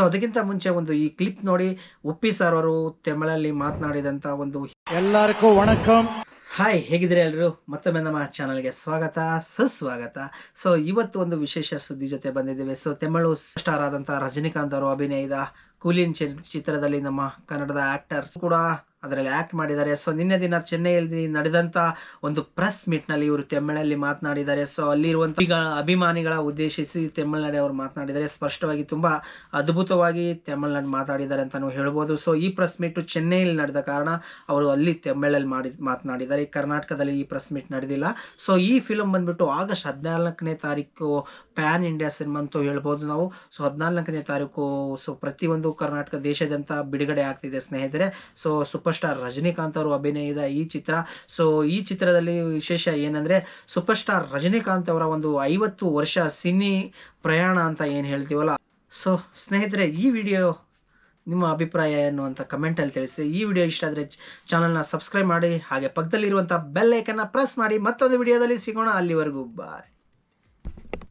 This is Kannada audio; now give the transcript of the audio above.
ಸೊ ಅದಕ್ಕಿಂತ ಮುಂಚೆ ಒಂದು ಈ ಕ್ಲಿಪ್ ನೋಡಿ ಉಪ್ಪಿ ಸರ್ ಅವರು ತಮಿಳಲ್ಲಿ ಮಾತನಾಡಿದಂತ ಒಂದು ಎಲ್ಲರಿಗೂ ವಣಕಂ ಹಾಯ್ ಹೇಗಿದ್ರೆ ಎಲ್ರು? ಮತ್ತೊಮ್ಮೆ ನಮ್ಮ ಚಾನಲ್ಗೆ ಸ್ವಾಗತ ಸುಸ್ವಾಗತ. ಸೊ ಇವತ್ತು ಒಂದು ವಿಶೇಷ ಸುದ್ದಿ ಜೊತೆ ಬಂದಿದ್ದೇವೆ. ಸೊ ತಮಿಳು ಸ್ಟಾರ್ ಆದಂತ ರಜನಿಕಾಂತ್ ಅವರು ಅಭಿನಯದ ಕೂಲಿನ್ ಚಿತ್ರದಲ್ಲಿ ನಮ್ಮ ಕನ್ನಡದ ಆಕ್ಟರ್ಸ್ ಕೂಡ ಅದರಲ್ಲಿ ಆ್ಯಕ್ಟ್ ಮಾಡಿದ್ದಾರೆ. ಸೊ ನಿನ್ನೆ ದಿನ ಚೆನ್ನೈಯಲ್ಲಿ ನಡೆದಂಥ ಒಂದು ಪ್ರೆಸ್ ಮೀಟ್ನಲ್ಲಿ ಇವರು ತಮಿಳಲ್ಲಿ ಮಾತನಾಡಿದ್ದಾರೆ. ಸೊ ಅಲ್ಲಿರುವಂಥ ಈಗ ಅಭಿಮಾನಿಗಳ ಉದ್ದೇಶಿಸಿ ತಮಿಳ್ನಾಡು ಅವರು ಮಾತನಾಡಿದ್ದಾರೆ ಸ್ಪಷ್ಟವಾಗಿ ತುಂಬ ಅದ್ಭುತವಾಗಿ ತಮಿಳ್ನಾಡು ಮಾತಾಡಿದ್ದಾರೆ ನಾವು ಹೇಳ್ಬೋದು. ಸೊ ಈ ಪ್ರೆಸ್ ಮೀಟು ಚೆನ್ನೈಯಲ್ಲಿ ನಡೆದ ಕಾರಣ ಅವರು ಅಲ್ಲಿ ತಮಿಳಲ್ಲಿ ಮಾಡಿ ಮಾತನಾಡಿದ್ದಾರೆ. ಕರ್ನಾಟಕದಲ್ಲಿ ಈ ಪ್ರೆಸ್ ಮೀಟ್ ನಡೆದಿಲ್ಲ. ಸೊ ಈ ಫಿಲಮ್ ಬಂದ್ಬಿಟ್ಟು ಆಗಸ್ಟ್ ಹದಿನಾಲ್ಕನೇ ತಾರೀಕು ಪ್ಯಾನ್ ಇಂಡಿಯಾ ಸಿನಿಮಾ ಅಂತೂ ಹೇಳ್ಬೋದು ನಾವು. ಸೊ ಹದಿನಾಲ್ಕನೇ ತಾರೀಕು ಸೊ ಪ್ರತಿಯೊಂದು ಕರ್ನಾಟಕ ದೇಶದಂತ ಬಿಡುಗಡೆ ಆಗ್ತಿದೆ ಸ್ನೇಹಿತರೆ. ಸೊ ಸೂಪರ್ ಸ್ಟಾರ್ ರಜನಿಕಾಂತ್ ಅವರು ಅಭಿನಯದ ಈ ಚಿತ್ರ. ಸೊ ಈ ಚಿತ್ರದಲ್ಲಿ ವಿಶೇಷ ಏನಂದ್ರೆ ಸೂಪರ್ ಸ್ಟಾರ್ ರಜನಿಕಾಂತ್ ಅವರ ಒಂದು ಐವತ್ತು ವರ್ಷ ಸಿನಿ ಪ್ರಯಾಣ ಅಂತ ಏನು ಹೇಳ್ತೀವಲ್ಲ? ಸೊ ಸ್ನೇಹಿತರೆ, ಈ ವಿಡಿಯೋ ನಿಮ್ಮ ಅಭಿಪ್ರಾಯ ಏನು ಅಂತ ಕಮೆಂಟಲ್ಲಿ ತಿಳಿಸಿ. ಈ ವಿಡಿಯೋ ಇಷ್ಟ ಆದರೆ ಚಾನಲ್ನ ಸಬ್ಸ್ಕ್ರೈಬ್ ಮಾಡಿ, ಹಾಗೆ ಪಕ್ಕದಲ್ಲಿರುವಂಥ ಬೆಲ್ ಐಕನ್ನ ಪ್ರೆಸ್ ಮಾಡಿ. ಮತ್ತೊಂದು ವಿಡಿಯೋದಲ್ಲಿ ಸಿಗೋಣ. ಅಲ್ಲಿವರೆಗೂ ಬಾಯ್